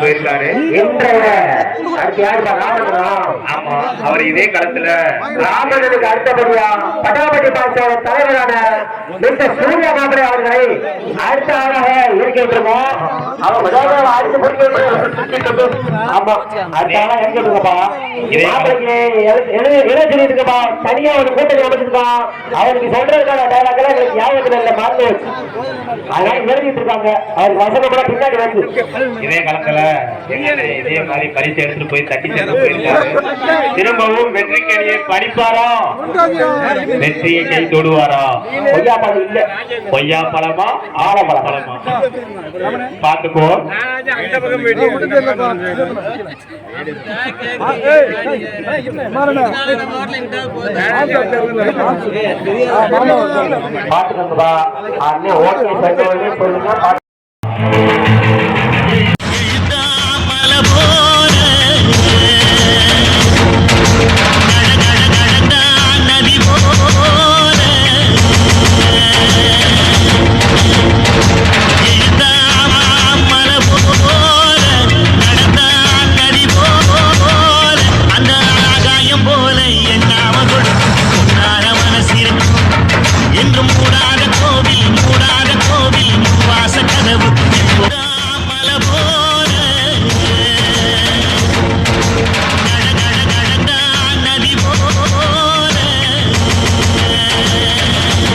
போயிருக்காரு. ஆமா அவர் இதே களத்துல. ராமனுக்கு அடுத்தபடியா பட்டாபட்டி பாசோட தலைவரான மிஸ்டர் சூர்யா மாப்பிளை அவர்களை அடுத்த ஆளாக இருக்கின்றோம் அவங்க முதல்ல அடுத்து முடிக்க ஆமா. மாப்பிளைக்கு எழுத தனியா ஒரு கூட்டணி அமைச்சிருக்கான் அவனுக்கு சொல்றதுக்கான டைலாக் எல்லாம் எனக்கு ஞாபகத்துல இல்ல மறந்து போச்சு. அதனால எழுதிட்டு இருக்காங்க. அவருக்கு வசனம் கூட பின்னாடி வந்து. இதே களத்துல இதே மாதிரி பரிசு எடுத்துட்டு போய் தட்டி சென்று போயிருக்காரு. திரும்பவும் வெற்றிக்கணியை படிப்பாரா வெற்றியை கை தொடுவாரா? பொய்யா படம் இல்ல. பொய்யா பழமா? ஆலப்பழம் பழமா? பாத்துக்கோ பாத்துக்கோங்கப்பா அண்ணே ஓகே சொல்லுங்க சொல்லுங்க